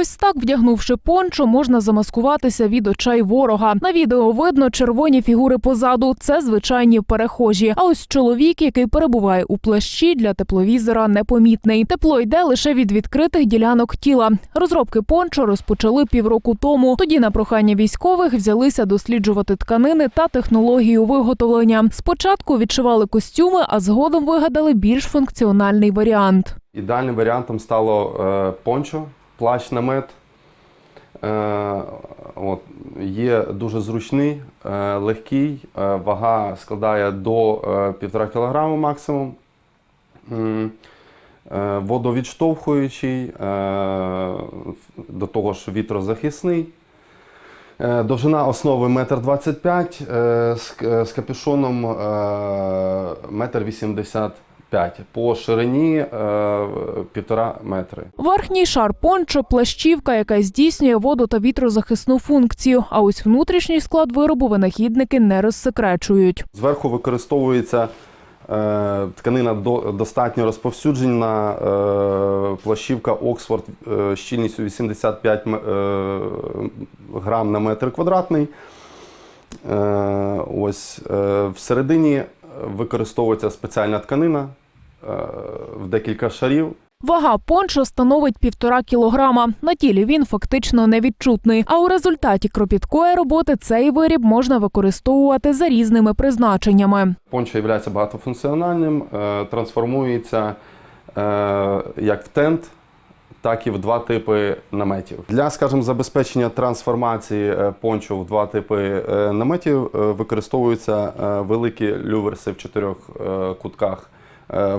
Ось так, вдягнувши пончо, можна замаскуватися від очей ворога. На відео видно червоні фігури позаду. Це звичайні перехожі. А ось чоловік, який перебуває у плащі, для тепловізора непомітний. Тепло йде лише від відкритих ділянок тіла. Розробки пончо розпочали півроку тому. Тоді на прохання військових взялися досліджувати тканини та технологію виготовлення. Спочатку відшивали костюми, а згодом вигадали більш функціональний варіант. Ідеальним варіантом стало е, пончо, плащ-намет. Е, от, Є дуже зручний, е, легкий, е, вага складає до 1,5 кілограму максимум. Водовідштовхуючий, до того ж вітрозахисний. Довжина основи 1,25 м з капюшоном 1,80 м. 5, по ширині е, півтора метри. Верхній шар пончо, плащівка, яка здійснює воду та вітрозахисну функцію. А ось внутрішній склад виробу винахідники не розсекречують. Зверху використовується е, тканина до достатньо розповсюджена. Е, плащівка Оксфорд з щільністю 85 грам на метр квадратний. Ось всередині. Використовується спеціальна тканина, в декілька шарів. Вага пончо становить півтора кілограма. На тілі він фактично невідчутний. А у результаті кропіткої роботи цей виріб можна використовувати за різними призначеннями. Пончо є багатофункціональним, е, трансформується е, як в тент, так і в два типи наметів. Для, скажімо, забезпечення трансформації е, пончо в два типи наметів використовуються великі люверси в чотирьох кутках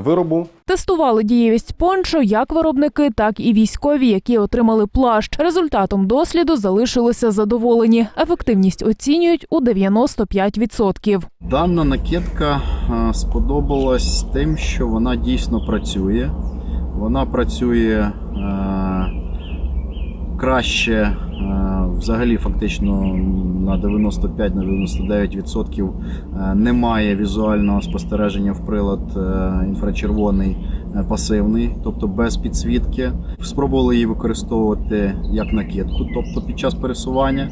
виробу. Тестували дієвість пончо як виробники, так і військові, які отримали плащ. Результатом досліду залишилися задоволені. Ефективність оцінюють у 95%. Дана накидка е, сподобалась тим, що вона дійсно працює. Вона працює е, краще, е, взагалі, фактично на 95-99% е, немає візуального спостереження в прилад е, інфрачервоний е, пасивний, тобто без підсвітки. Спробували її використовувати як накидку, тобто під час пересування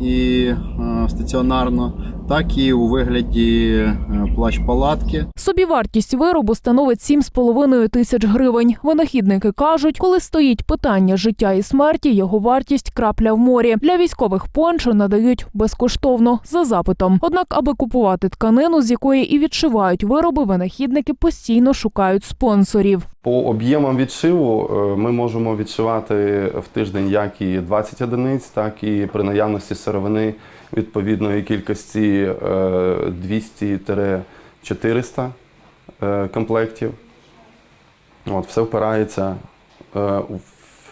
і е, стаціонарно, так і у вигляді е, плащ-палатки. Собівартість виробу становить 7,5 тисяч гривень. Винахідники кажуть, коли стоїть питання життя і смерті, його вартість крапля в морі. Для військових пончо надають безкоштовно за запитом. Однак, аби купувати тканину, з якої і відшивають вироби, винахідники постійно шукають спонсорів. По об'ємам відшиву е, ми можемо відшивати в тиждень як і 20 одиниць, так і при наявності сировини відповідної кількості е, 200-400 е, комплектів. От, все впирається е,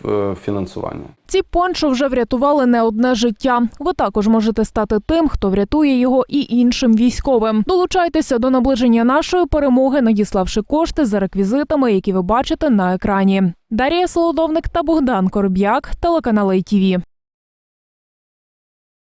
в е, фінансування. Ці пончо вже врятували не одне життя. Ви також можете стати тим, хто врятує його і іншим військовим. Долучайтеся до наближення нашої перемоги, надіславши кошти за реквізитами, які ви бачите на екрані. Дар'я Солодовник та Богдан Короб'як, телеканал ITV.